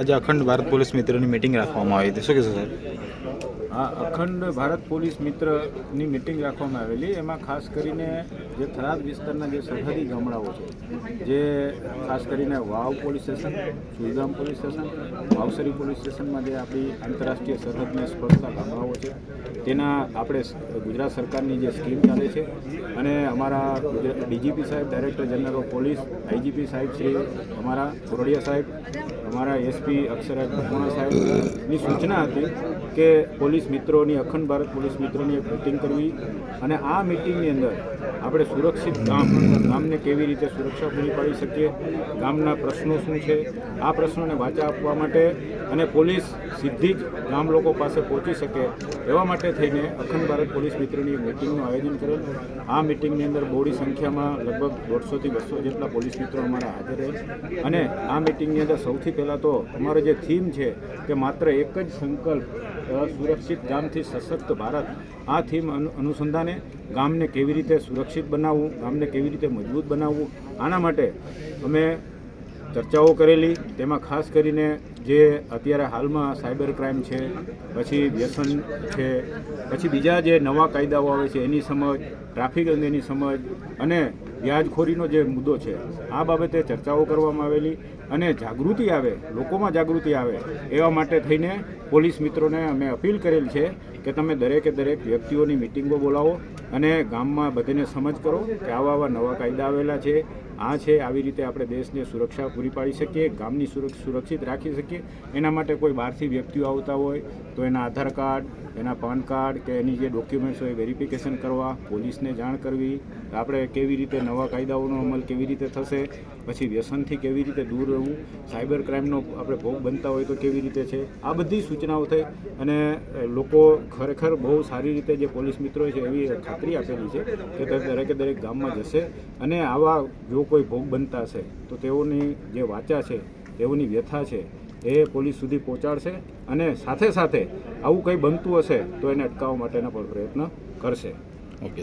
આજે અખંડ ભારત પોલીસ મિત્રોની મિટિંગ રાખવામાં આવી હતી. શું કહેશો સાહેબ? આ અખંડ ભારત પોલીસ મિત્રની મિટિંગ રાખવામાં આવેલી. એમાં ખાસ કરીને જે થરાદ વિસ્તારના જે સરહદી ગામડાઓ છે, જે ખાસ કરીને Vav police station Suigam police station, Vavsari police સ્ટેશનમાં જે આપણી આંતરરાષ્ટ્રીય સરહદને સ્પર્શતા ગામડાઓ છે, તેના આપણે ગુજરાત સરકારની જે સ્કીમ ચાલે છે અને અમારા ડીજીપી સાહેબ, director general of police, IGP સાહેબ શ્રી, અમારા કોરડિયા સાહેબ, અમારા એસપી અક્ષરાજ ભગવાણા સાહેબની સૂચના હતી કે પોલીસ મિત્રોની અખંડ ભારત પોલીસ મિત્રોની એક મિટિંગ કરવી અને આ મિટિંગની અંદર આપણે સુરક્ષિત ગામ ગામને કેવી રીતે સુરક્ષા પૂરી પાડી શકીએ ગામના પ્રશ્નો શું છે આ પ્રશ્નોને વાચા આપવા માટે અને પોલીસ સીધી જ ગામ લોકો પાસે પહોંચી શકે એવા માટે થઈને અખંડ ભારત પોલીસ મિત્રોની એક મિટિંગનું આયોજન કરેલ. આ મિટિંગની અંદર બહોળી સંખ્યામાં લગભગ દોઢસોથી બસો જેટલા પોલીસ મિત્રો અમારા હાજર રહે અને આ મિટિંગની અંદર સૌથી પહેલાં તો અમારો જે થીમ છે કે માત્ર એક જ સંકલ્પ અ, સુરક્ષિત ગામથી સશક્ત ભારત. આ થીમ અનુ- અનુસંધાને ગામને કેવી રીતે સુરક્ષિત બનાવવું, ગામને કેવી રીતે મજબૂત બનાવવું, આના માટે અમે ચર્ચાઓ કરેલી. તેમાં ખાસ કરીને જે અત્યારે હાલમાં સાયબર ક્રાઇમ છે, પછી વ્યસન છે, પછી બીજા જે નવા કાયદાઓ આવે છે, એની સમજ, ટ્રાફિક અંગેની સમજ અને વ્યાજખોરીનો જે મુદ્દો છે, આ બાબતે ચર્ચાઓ કરવામાં આવેલી. અને જાગૃતિ આવે, લોકોમાં જાગૃતિ આવે, એવા માટે થઈને પોલીસ મિત્રોને અમે અપીલ કરેલ છે કે તમે દરેકે દરેક વ્યક્તિઓની મિટિંગો બોલાવો અને ગામમાં બધાને સમજ કરો કે આવા આવા નવા કાયદા આવેલા છે. આ છે, આવી રીતે આપણે દેશને સુરક્ષા પૂરી પાડી શકીએ, ગામની સુરક્ષ સુરક્ષિત રાખી શકીએ. એના માટે કોઈ બહારથી વ્યક્તિઓ આવતા હોય તો એના આધાર કાર્ડ, એના પાન કાર્ડ કે એની જે ડોક્યુમેન્ટ્સ હોય વેરિફિકેશન કરવા, પોલીસને જાણ કરવી, આપણે કેવી રીતે નવા કાયદાઓનો અમલ કેવી રીતે થશે, પછી વ્યસનથી કેવી રીતે દૂર રહેવું સાયબર ક્રાઇમનો આપણે ભોગ બનતા હોય તો કેવી રીતે છે? આ બધી સૂચનાઓ થઈ અને લોકો ખરેખર બહુ સારી રીતે જે પોલીસ મિત્રો છે એવી ખાતરી આપેલી છે કે દરેકે દરેક ગામમાં જશે અને આવા જો કોઈ ભોગ બનતા હશે, તો તેઓની જે વાચા છે, તેઓની વ્યથા છે, એ પોલીસ સુધી પહોંચાડશે અને સાથે સાથે આવું કંઈ બનતું હશે તો એને અટકાવવા માટેના પણ પ્રયત્ન કરશે. ઓકે